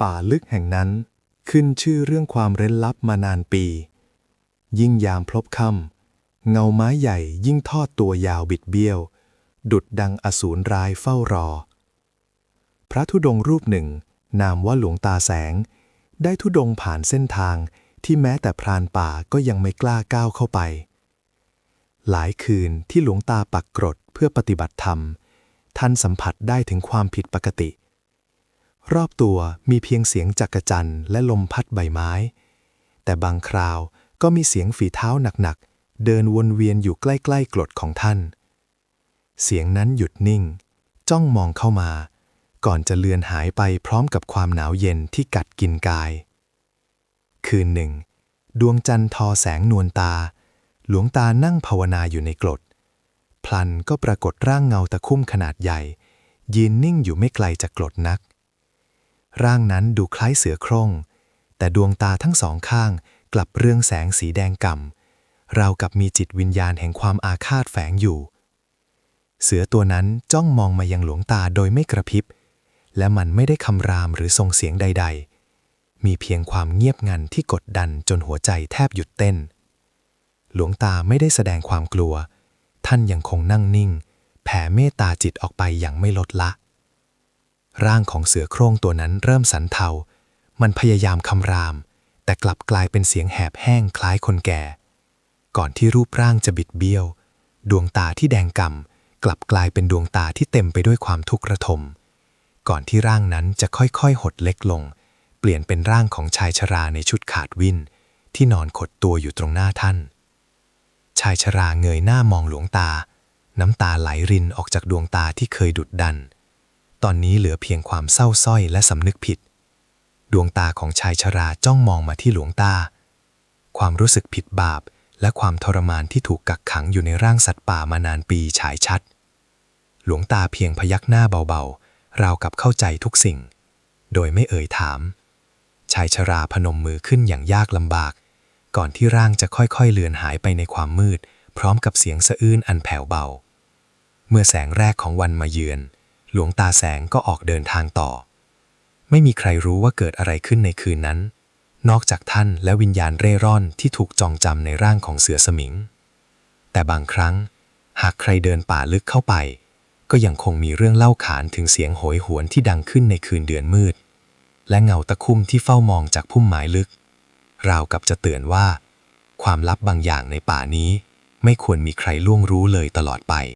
ป่าลึกแห่งนั้น ขึ้นชื่อเรื่องความเร้นลับมานานปี ยิ่งยามพลบค่ำเงาไม้ใหญ่ยิ่งทอดตัวยาวบิดเบี้ยว ดุดดังอสูรร้ายเฝ้ารอ พระธุดงค์รูปหนึ่ง นามว่าหลวงตาแสง ได้ธุดงค์ผ่านเส้นทางที่แม้แต่พรานป่าก็ยังไม่กล้าก้าวเข้าไป หลายคืนที่หลวงตาปักกรดเพื่อปฏิบัติธรรม ท่านสัมผัสได้ถึงความผิดปกติ รอบตัวมีเพียงเสียงจักรจันและลมพัดใบไม้ แต่บางคราวก็มีเสียงฝีเท้าหนักๆ เดินวนเวียนอยู่ใกล้ๆกรดของท่าน เสียงนั้นหยุดนิ่ง จ้องมองเข้ามา ก่อนจะเลือนหายไปพร้อมกับความหนาวเย็นที่กัดกินกาย คืนหนึ่ง ดวงจันทร์ทอแสงนวลตา หลวงตานั่งภาวนาอยู่ในกรดพลันก็ปรากฏร่างเงาตะคุ่มขนาดใหญ่ ยืนนิ่งอยู่ไม่ไกลจากกรดนัก ร่างนั้นดูคล้ายเสือโคร่ง แต่ดวงตาทั้งสองข้างกลับเรืองแสงสีแดงก่ำราวกับมีจิตวิญญาณแห่งความอาฆาตแฝงอยู่ เสือตัวนั้นจ้องมองมายังหลวงตาโดยไม่กระพริบ และมันไม่ได้คำรามหรือส่งเสียงใด ๆ มีเพียงความเงียบงันที่กดดันจนหัวใจแทบหยุดเต้น หลวงตาไม่ได้แสดงความกลัว ท่านยังคงนั่งนิ่ง แผ่เมตตาจิตออกไปอย่างไม่ลดละ ร่างของเสือโคร่งตัวนั้นเริ่มสันเทา มันพยายามคำราม แต่กลับกลายเป็นเสียงแหบแห้งคล้ายคนแก่ ก่อนที่รูปร่างจะบิดเบี้ยว ดวงตาที่แดงก่ำกลับกลายเป็นดวงตาที่เต็มไปด้วยความทุกข์ระทม ก่อนที่ร่างนั้นจะค่อยๆ หดเล็กลง เปลี่ยนเป็นร่างของชายชราในชุดขาดวินที่นอนขดตัวอยู่ตรงหน้าท่าน ชายชราเงยหน้ามองหลวงตา น้ำตาไหลรินออกจากดวงตาที่เคยดุดดัน ตอนนี้เหลือเพียงความเศร้าส้อยและสำนึกผิด ดวงตาของชายชราจ้องมองมาที่หลวงตา ความรู้สึกผิดบาป และความทรมานที่ถูกกักขังอยู่ในร่างสัตว์ป่ามานานปีฉายชัด หลวงตาเพียงพยักหน้าเบาๆ ราวกับเข้าใจทุกสิ่ง โดยไม่เอ่ยถาม ชายชราพนมมือขึ้นอย่างยากลำบาก ก่อนที่ร่างจะค่อยๆเลือนหายไปในความมืด พร้อมกับเสียงสะอื้นอันแผ่วเบา เมื่อแสงแรกของวันมาเยือน หลวงตาแสงก็ออกเดินทางต่อ ไม่มีใครรู้ว่าเกิดอะไรขึ้นในคืนนั้น นอกจากท่านและวิญญาณเร่ร่อนที่ถูกจองจำในร่างของเสือสมิง แต่บางครั้ง หากใครเดินป่าลึกเข้าไป ก็ยังคงมีเรื่องเล่าขานถึงเสียงโหยหวนที่ดังขึ้นในคืนเดือนมืด และเงาตะคุ่มที่เฝ้ามองจากพุ่มไม้ลึก ราวกับจะเตือนว่า ความลับบางอย่างในป่านี้ ไม่ควรมีใครล่วงรู้เลยตลอดไป